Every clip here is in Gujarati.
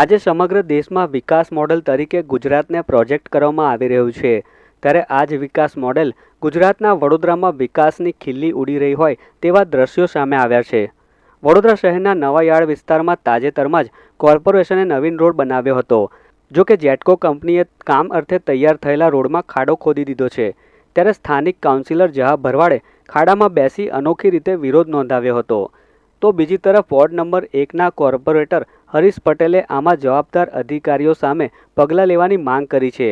આજે સમગ્ર દેશમાં વિકાસ મોડેલ તરીકે ગુજરાતને પ્રોજેક્ટ કરવામાં આવી રહ્યું છે. ત્યારે આ જ વિકાસ મોડેલ ગુજરાતના વડોદરામાં વિકાસની ખીલ્લી ઉડી રહી હોય તેવા દ્રશ્યો સામે આવ્યા છે. વડોદરા શહેરના નવાયાળ વિસ્તારમાં તાજેતરમાં જ કોર્પોરેશને નવીન રોડ બનાવ્યો હતો. જો કે જેટકો કંપનીએ કામ અર્થે તૈયાર થયેલા રોડમાં ખાડો ખોદી દીધો છે. ત્યારે સ્થાનિક કાઉન્સિલર જહા ભરવાડે ખાડામાં બેસી અનોખી રીતે વિરોધ નોંધાવ્યો હતો. તો બીજી તરફ વોર્ડ નંબર એકના કોર્પોરેટર હરીશ પટેલે આમાં જવાબદાર અધિકારીઓ સામે પગલાં લેવાની માંગ કરી છે.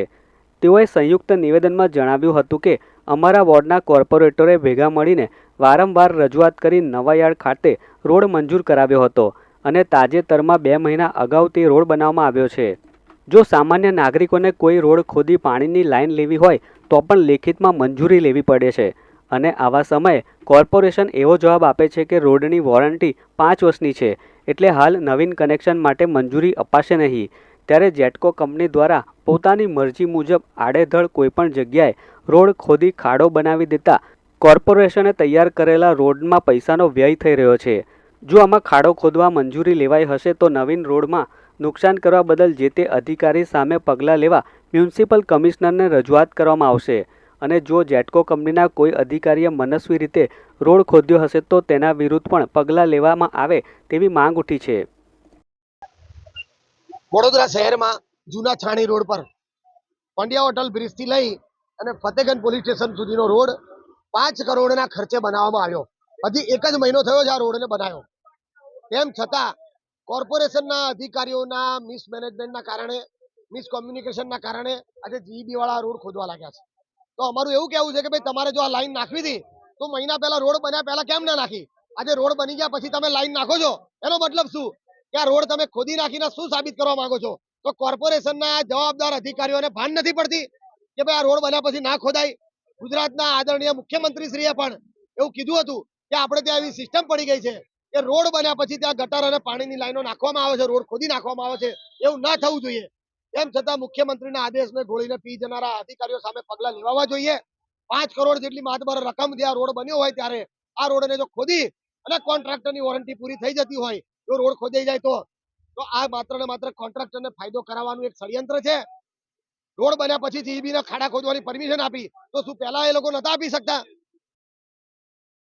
તેઓએ સંયુક્ત નિવેદનમાં જણાવ્યું હતું કે, અમારા વોર્ડના કોર્પોરેટરે ભેગા મળીને વારંવાર રજૂઆત કરી નવાયાળ ખાતે રોડ મંજૂર કરાવ્યો હતો અને તાજેતરમાં બે મહિના અગાઉ તે રોડ બનાવવામાં આવ્યો છે. જો સામાન્ય નાગરિકોને કોઈ રોડ ખોદી પાણીની લાઇન લેવી હોય, તો પણ લેખિતમાં મંજૂરી લેવી પડે છે. અને આવા સમયે કોર્પોરેશન એવો જવાબ આપે છે કે રોડની વોરંટી પાંચ વર્ષની છે, એટલે હાલ નવીન કનેક્શન માટે મંજૂરી અપાશે નહીં. ત્યારે જેટકો કંપની દ્વારા પોતાની મરજી મુજબ આડેધડ કોઈપણ જગ્યાએ રોડ ખોદી ખાડો બનાવી દેતા કોર્પોરેશને તૈયાર કરેલા રોડમાં પૈસાનો વ્યય થઈ રહ્યો છે. જો આમાં ખાડો ખોદવા મંજૂરી લેવાઈ હશે તો નવીન રોડમાં નુકસાન કરવા બદલ જે તે અધિકારી સામે પગલાં લેવા મ્યુનિસિપલ કમિશનરને રજૂઆત કરવામાં આવશે. અને જો જેટકો કંપનીના કોઈ અધિકારીએ મનસ્વી રીતે રોડ ખોદ્યો હશે તો તેના વિરુદ્ધ પણ પગલાં લેવામાં આવે તેવી માંગ ઉઠી છે. વડોદરા શહેરમાં જૂના છાણી રોડ પર પંડ્યા હોટલ બ્રિજથી લઈ અને ફતેગંજ પોલીસ સ્ટેશન સુધીનો રોડ પાંચ કરોડના ખર્ચે બનાવવામાં આવ્યો. હજી એક જ મહિનો થયો છે આ રોડને બનાવ્યો. તેમ છતાં કોર્પોરેશનના અધિકારીઓના મિસમેનેજમેન્ટના કારણે, મિસકોમ્યુનિકેશનના કારણે આજે જીઈબી વાળા રોડ ખોદવા લાગ્યા છે. તો અમારું એવું કહેવું છે કે ભાઈ તમારે જો આ લાઈન નાખવી હતી, તો મહિના પહેલા રોડ બન્યા પહેલા કેમ ના નાખી? આજે રોડ બની ગયા પછી તમે લાઈન નાખો છો. એનો મતલબ શું? કે આ રોડ તમે ખોદી નાખીને શું સાબિત કરવા માંગો છો? તો કોર્પોરેશનના જવાબદાર અધિકારીઓને ભાન નથી પડતી કે ભાઈ આ રોડ બન્યા પછી ના ખોદાય? ગુજરાતના આદરણીય મુખ્યમંત્રીશ્રીએ પણ એવું કીધું હતું કે આપણે ત્યાં એવી સિસ્ટમ પડી ગઈ છે કે રોડ બન્યા પછી ત્યાં ગટર અને પાણીની લાઈનો નાખવામાં આવે છે, રોડ ખોદી નાખવામાં આવે છે. એવું ના થવું જોઈએ. તેમ છતાં મુખ્યમંત્રીના આદેશને ગોળીને પી જનારા અધિકારીઓ સામે પગલા લેવા જોઈએ. પાંચ કરોડ જેટલી માતબર રકમ જે રોડ બન્યો હોય ત્યારે આ રોડને જો ખોદી અને કોન્ટ્રાક્ટરની વોરંટી પૂરી થઈ જતી હોય, જો રોડ ખોદાઈ જાય તો તો આ માત્ર ને માત્ર કોન્ટ્રાક્ટરને ફાયદો કરાવવાનું એક ષડયંત્ર છે. રોડ બન્યા પછી જીબીને ખાડા ખોદવાની પરમિશન આપી, તો શું પહેલા એ લોકો નતા આપી શકતા?